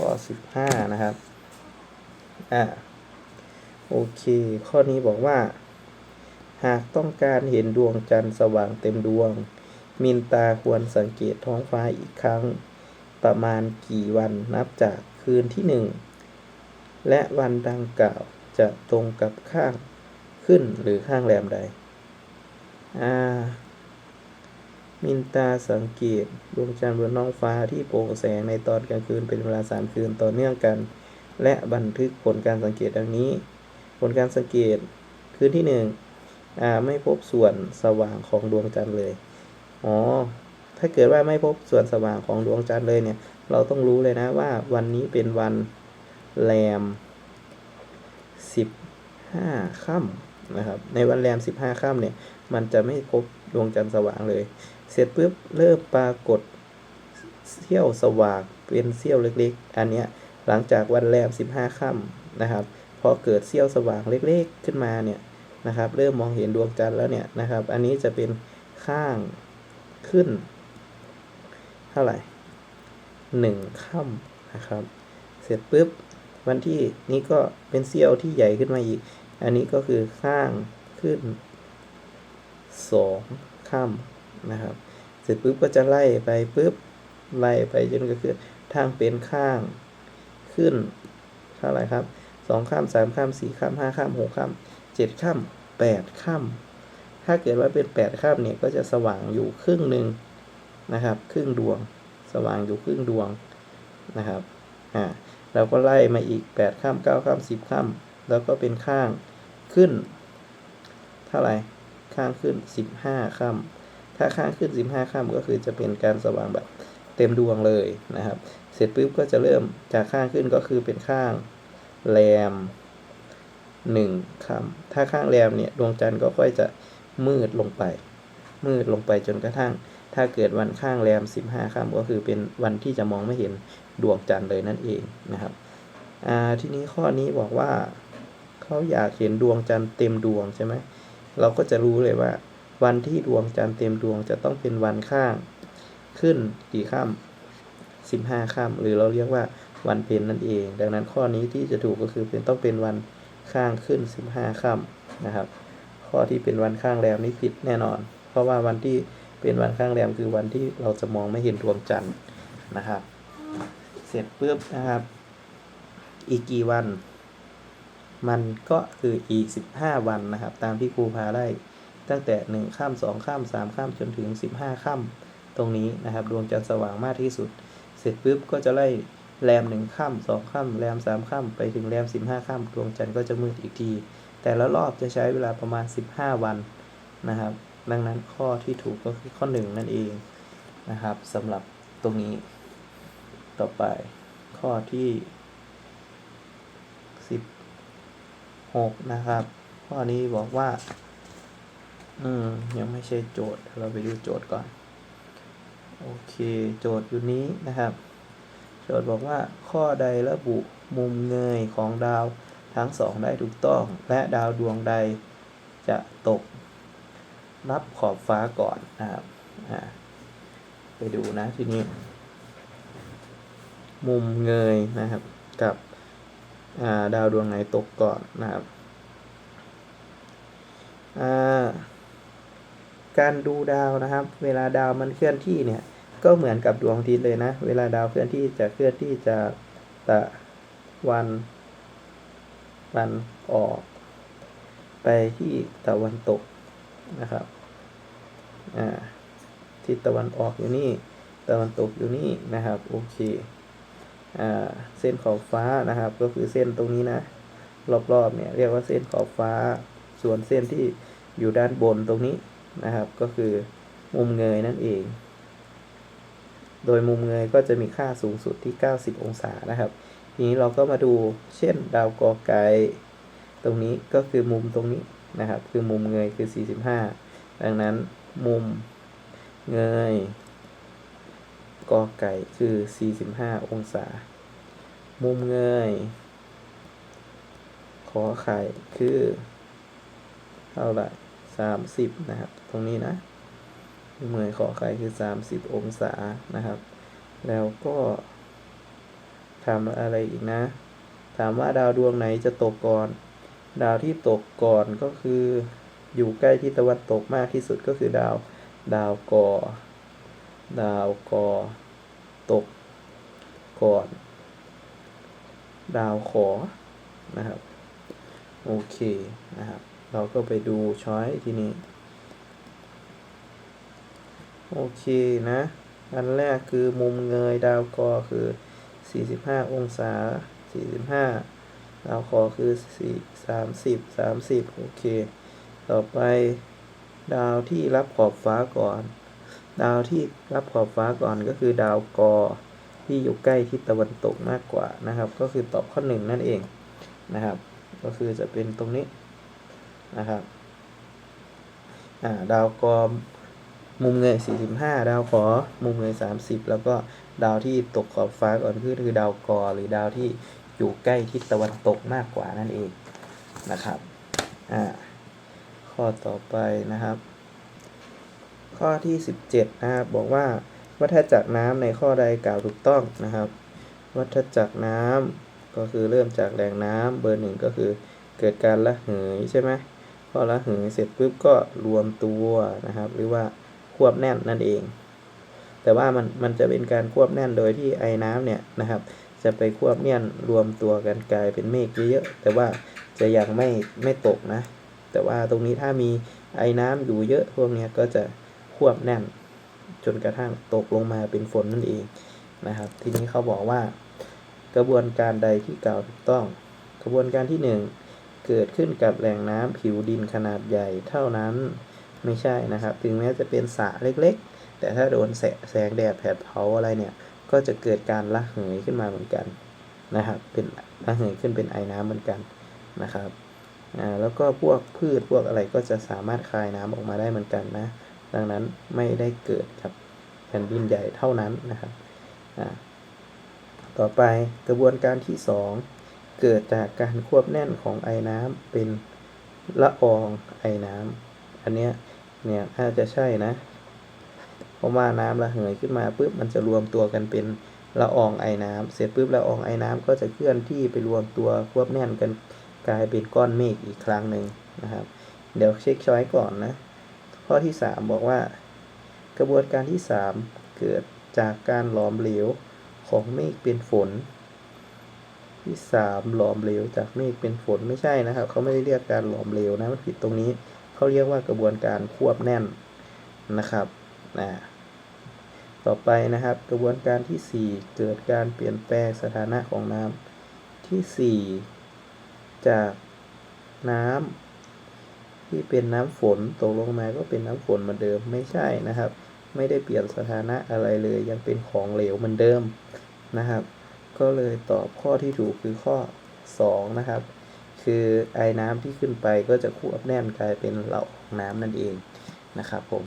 ข้อ 15 นะครับ อ่า โอเค ข้อนี้บอกว่า หากต้องการเห็นดวงจันทร์สว่างเต็มดวง มินตาควรสังเกตท้องฟ้าอีกครั้ง ประมาณกี่วันนับจากคืนที่หนึ่งและวันดังกล่าวจะตรงกับข้างขึ้นหรือข้างแรมใด อ่า มินตาสังเกตดวงจันทร์บนท้องฟ้าที่โปร่งแสงในตอนกลางคืนเป็นเวลาสามคืนต่อเนื่องกัน และบันทึกผลการสังเกตดังนี้ ผลการสังเกตคืนที่หนึ่งอ่าไม่พบส่วนสว่างของดวงจันทร์เลยอ๋อถ้าเกิดว่าไม่พบส่วนสว่างของดวงจันทร์เลยเนี่ย เราต้องรู้เลยนะว่าวันนี้เป็นวันแรมสิบห้าค่ำนะครับในวันแรมสิบห้าค่ำเนี่ย มันจะไม่พบ ดวงจันทร์สว่างเลย เสร็จปุ๊บเริ่มปรากฏเสี้ยวสว่างเป็นเสี้ยวเล็กๆ อันเนี้ยหลังจากวันแรมสิบห้าค่ำนะครับพอเกิดเสี้ยวสว่างเล็กๆขึ้นมาเนี่ยนะครับ เริ่มมองเห็นดวงจันทร์แล้วเนี่ยนะครับ อันนี้จะเป็นข้างขึ้น เท่าไหร่หนึ่งค่ำนะครับ เสร็จปุ๊บวันที่นี้ก็เป็นเสี้ยวที่ใหญ่ขึ้นมาอีก อันนี้ก็คือข้างขึ้น สองค่ำนะครับ เสร็จปุ๊บก็จะไล่ไปปุ๊บไล่ไปจนก็คือทางเป็นข้างขึ้นเท่าไหร่ครับสองข้ามสามข้ามสี่ข้ามห้าข้ามหกข้ามเจ็ดข้ามแปดข้ามถ้าเกิดว่าเป็นแปดข้ามเนี่ยก็จะสว่างอยู่ครึ่งหนึ่งนะครับ ครึ่งดวง สว่างอยู่ครึ่งดวงนะครับอ่าเราก็ไล่มาอีกแปดข้ามเก้าข้ามสิบข้ามแล้วก็เป็นข้างขึ้น เท่าไหร่ ข้างขึ้นสิบห้าข้ามถ้าข้างขึ้นสิบห้าข้ามก็คือจะเป็นการสว่างแบบเต็มดวงเลยนะครับ เสร็จปุ๊บก็จะเริ่มจากข้างขึ้นก็คือเป็นข้างแรมหนึ่งค่ำถ้าข้างแรมเนี่ยดวงจันทร์ก็ค่อยจะมืดลงไป มืดลงไปจนกระทั่ง ถ้าเกิดวันข้างแรมสิบห้าค่ำก็คือเป็นวันที่จะมองไม่เห็นดวงจันทร์เลยนั่นเองนะครับทีนี้ข้อนี้บอกว่าเขาอยากเห็นดวงจันทร์เต็มดวงใช่ไหมเเราก็จะรู้เลยว่า วันที่ดวงจันทร์เต็มดวงจะต้องเป็นวันข้าง ขึ้นกี่ค่ำสิบห้าค่ำหรือเราเรียกว่าวันเพ็ญนั่นเอง ดังนั้นข้อนี้ที่จะถูกก็คือเป็นต้องเป็นวันข้างขึ้นสิบห้าค่ำนะครับ ข้อที่เป็นวันข้างแรมนี่ผิดแน่นอน เพราะว่าวันที่เป็นวันข้างแรมคือวันที่เราจะมองไม่เห็นดวงจันทร์นะครับ เสร็จปุ๊บนะครับ อีกกี่วัน มันก็คืออีก 15 วันนะครับ ตามที่ครูพาได้ตั้งแต่ 1 ข้าม 2 ข้าม 3 ข้ามจนถึง 15 ข้ามตรงนี้นะครับ ดวงจันทร์สว่างมากที่สุด เสร็จปุ๊บก็จะไล่แรม 1 ข้าม 2 ข้ามแรม 3 ข้ามไปถึงแรม 15 ข้ามดวงจันทร์ก็จะมืดอีกที แต่ละรอบจะใช้เวลาประมาณ 15 วันนะครับ ดังนั้นข้อที่ถูกก็คือข้อ 1 นั่นเองนะครับสำหรับตรงนี้ ต่อไปข้อที่สิบ หกนะครับข้อนี้บอกว่า อืม ยังไม่ใช่โจทย์ เราไปดูโจทย์ก่อน โอเค โจทย์อยู่นี้นะครับ โจทย์บอกว่าข้อใดระบุมุมเงยของดาวทั้งสองได้ถูกต้อง และดาวดวงใดจะตก รับขอบฟ้าก่อนนะครับไปดูนะทีนี้ มุมเงยนะครับกับ ดาวดวงไหนตกก่อนนะครับการดูดาวนะครับ เวลาดาวมันเคลื่อนที่เนี่ย ก็เหมือนกับดวงอาทิตย์เลยนะ เวลาดาวเคลื่อนที่จะเคลื่อนที่จากตะวันวันออก ไปที่ตะวันตกนะครับทิศตะวันออกอยู่นี่ ตะวันตกอยู่นี่นะครับ โอเค เส้นขอบฟ้านะครับ ก็คือเส้นตรงนี้นะ รอบๆเนี่ยเรียกว่าเส้นขอบฟ้า ส่วนเส้นที่อยู่ด้านบนตรงนี้นะครับ ก็คือมุมเงยนั่นเอง โดยมุมเงยก็จะมีค่าสูงสุดที่ 90 องศานะครับ ทีนี้เราก็มาดูเช่นดาวกอไก่ตรงนี้ก็คือมุมตรงนี้นะครับ คือมุมเงยคือ 45 ดังนั้นมุมเงย กอไก่คือ 45 องศา มุมเงยขอไข่คือ เท่าไหร่30 นะครับ ตรงนี้นะมุมเงยขอไข่คือ 30 องศานะครับ แล้วก็ถามอะไรอีกนะ ถามว่าดาวดวงไหนจะตกก่อน ดาวที่ตกก่อนก็คือ อยู่ใกล้ทิศตะวันตกมากที่สุดก็คือดาวดาวกอ ดาวกอ ตก ก่อน ดาวขอ นะครับ โอเค นะครับ เราก็ไปดูช้อยทีนี้ โอเคนะ อันแรกคือมุมเงยดาวกอคือ 45 องศา 45 ดาวคอคือ4 30 30 โอเค ต่อไปดาวที่รับขอบฟ้าก่อน ดาวที่รับขอบฟ้าก่อนก็คือดาวกอที่อยู่ใกล้ทิศตะวันตกมากกว่านะครับ ก็คือตอบข้อหนึ่งนั่นเองนะครับ ก็คือจะเป็นตรงนี้นะครับอ่าดาวกอมุมเงย 45 ดาวขอมุมเงย 30 แล้วก็ดาวที่ตกขอบฟ้าก่อนคือคือดาวกอหรือดาวที่อยู่ใกล้ทิศตะวันตกมากกว่านั่นเองนะครับ อ่า ข้อต่อไปนะครับ ข้อที่ 17 นะครับ บอกว่าวัฏจักรน้ำในข้อใดกล่าวถูกต้องนะครับ วัฏจักรน้ำก็คือเริ่มจากแหล่งน้ำเบอร์หนึ่งก็คือเกิดการระเหยใช่ไหมพอระเหยเสร็จปุ๊บก็รวมตัวนะครับ หรือว่าควบแน่นนั่นเอง แต่ว่ามันมันจะเป็นการควบแน่นโดยที่ไอ้น้ำเนี่ยนะครับ จะไปควบแน่นรวมตัวกันกลายเป็นเมฆเยอะๆแต่ว่าจะยังไม่ไม่ตกนะ แต่ว่าตรงนี้ถ้ามีไอ้น้ำอยู่เยอะพวกเนี้ยก็จะ วบแน่น จนกระทั่งตกลงมาเป็นฝนนั่นเองนะครับ ทีนี้เขาบอกว่า กระบวนการใดที่กล่าวถูกต้อง กระบวนการที่หนึ่งเกิดขึ้นกับแหล่งน้ำผิวดินขนาดใหญ่เท่านั้นไม่ใช่นะครับ ถึงแม้จะเป็นสระเล็กๆ แต่ถ้าโดนแสแสงแดดแผดเผาอะไรเนี่ย ก็จะเกิดการระเหยขึ้นมาเหมือนกันนะครับ เป็นระเหยขึ้นเป็นไอน้ำเหมือนกันนะครับ อ่า แล้วก็พวกพืชพวกอะไรก็จะสามารถคายน้ำออกมาได้เหมือนกันนะ ดังนั้นไม่ได้เกิดกับแผ่นดินใหญ่เท่านั้นนะครับต่อไปกระบวนการที่ 2 เกิดจากการควบแน่นของไอน้ำเป็นละอองไอน้ำอันเนี้ยเนี่ยถ้าจะใช่นะเพราะว่าน้ำระเหยขึ้นมาปุ๊บมันจะรวมตัวกันเป็นละอองไอน้ำเสร็จปุ๊บละอองไอน้ำก็จะเคลื่อนที่ไปรวมตัวควบแน่นกันกลายเป็นก้อนเมฆอีกครั้งหนึ่งนะครับ เดี๋ยวเช็คช้อยก่อนนะ ข้อที่ 3 บอกว่า กระบวนการที่ 3 เกิดจากการหลอมเหลวของเมฆเป็นฝน ที่ 3 หลอมเหลวจากเมฆเป็นฝนไม่ใช่นะครับ เขาไม่ได้เรียกการหลอมเหลวนะมันผิดตรงนี้เขาเรียกว่ากระบวนการควบแน่นนะครับนะต่อไปนะครับ กระบวนการที่ 4 เกิดการเปลี่ยนแปลงสถานะของน้ำที่ 4 จากน้ำ ที่เป็นน้ำฝนตกลงมาก็เป็นน้ำฝนเหมือนเดิมไม่ใช่นะครับ ไม่ได้เปลี่ยนสถานะอะไรเลยยังเป็นของเหลวเหมือนเดิมนะครับ ก็เลยตอบข้อที่ถูกคือข้อ 2 นะครับ คือไอ้น้ำที่ขึ้นไปก็จะควบแน่นกลายเป็นเหล่าน้ำนั่นเองนะครับผม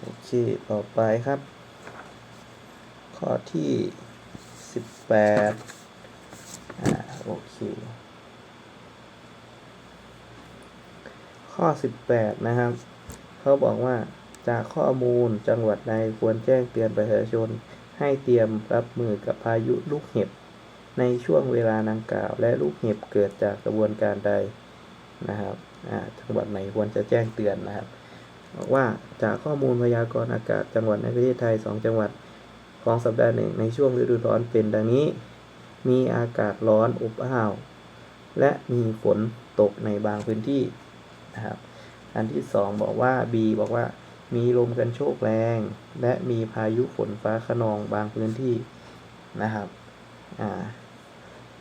โอเคต่อไปครับ ข้อที่ 18อ่าโอเค ข้อ 18 นะครับ เขาบอกว่าจากข้อมูลจังหวัดใดควรแจ้งเตือนประชาชน ให้เตรียมรับมือกับพายุลูกเห็บ ในช่วงเวลาดังกล่าว และลูกเห็บเกิดจากกระบวนการใดนะครับจังหวัดไหนควรจะแจ้งเตือนนะครับบอกว่าจากข้อมูลพยากรณ์อากาศจังหวัดในประเทศไทย 2 จังหวัดของสัปดาห์หนึ่งในช่วงฤดูร้อนเป็นดังนี้ มีอากาศร้อนอบอ้าว และมีฝนตกในบางพื้นที่ นะครับ อันที่สองบอกว่า B บอกว่า มีลมกันโชกแรง และมีพายุฝนฟ้าขนองบางพื้นที่นะครับ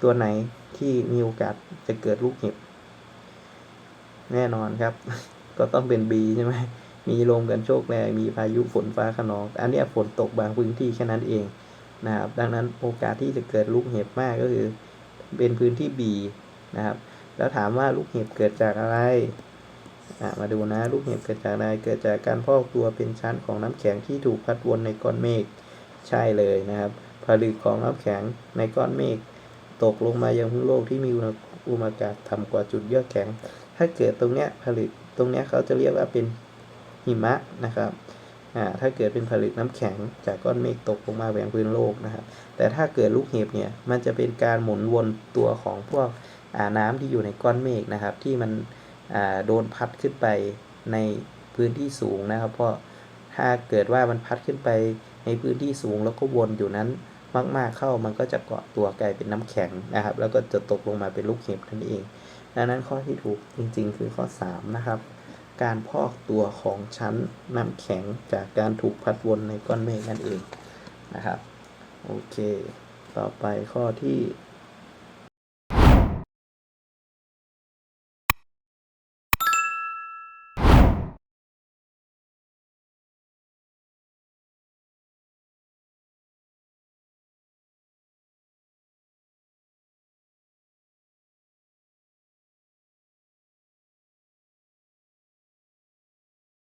ตัวไหนที่มีโอกาสจะเกิดลูกเห็บ แน่นอนครับ ก็ต้องเป็น B ใช่ไหมมีลมกันโชกแรง มีพายุฝนฟ้าขนอง อันเนี้ยฝนตกบางพื้นที่แค่นั้นเองนะครับ ดังนั้นโอกาสที่จะเกิดลูกเห็บมากก็คือ เป็นพื้นที่ B นะครับ แล้วถามว่าลูกเห็บเกิดจากอะไร มาดูนะลูกเห็บเกิดจากอะไรเกิดจากการพอกตัวเป็นชั้นของน้ำแข็งที่ถูกพัดวนในก้อนเมฆใช่เลยนะครับผลึกของน้ำแข็งในก้อนเมฆตกลงมายังพื้นโลกที่มีอุณหภูมิอากาศต่ำกว่าจุดเยือกแข็ง ถ้าเกิดตรงเนี้ยผลึกตรงเนี้ยเขาจะเรียกว่าเป็นหิมะนะครับถ้าเกิดเป็นผลึกน้ำแข็งจากก้อนเมฆตกลงมาแหวงพื้นโลกนะครับ แต่ถ้าเกิดลูกเห็บเนี่ยมันจะเป็นการหมุนวนตัวของพวกน้ำที่อยู่ในก้อนเมฆนะครับ ที่มัน โดนพัดขึ้นไปในพื้นที่สูงนะครับ เพราะถ้าเกิดว่ามันพัดขึ้นไปในพื้นที่สูงแล้วก็วนอยู่นั้นมากๆเข้ามันก็จะเกาะตัวกลายเป็นน้ำแข็งนะครับ แล้วก็จะตกลงมาเป็นลูกเห็บนั่นเอง ดังนั้นข้อที่ถูกจริงๆ คือข้อ 3 นะครับ การพอกตัวของชั้นน้ำแข็งจากการถูกพัดวนในก้อนเมฆนั่นเองนะครับ โอเค ต่อไปข้อที่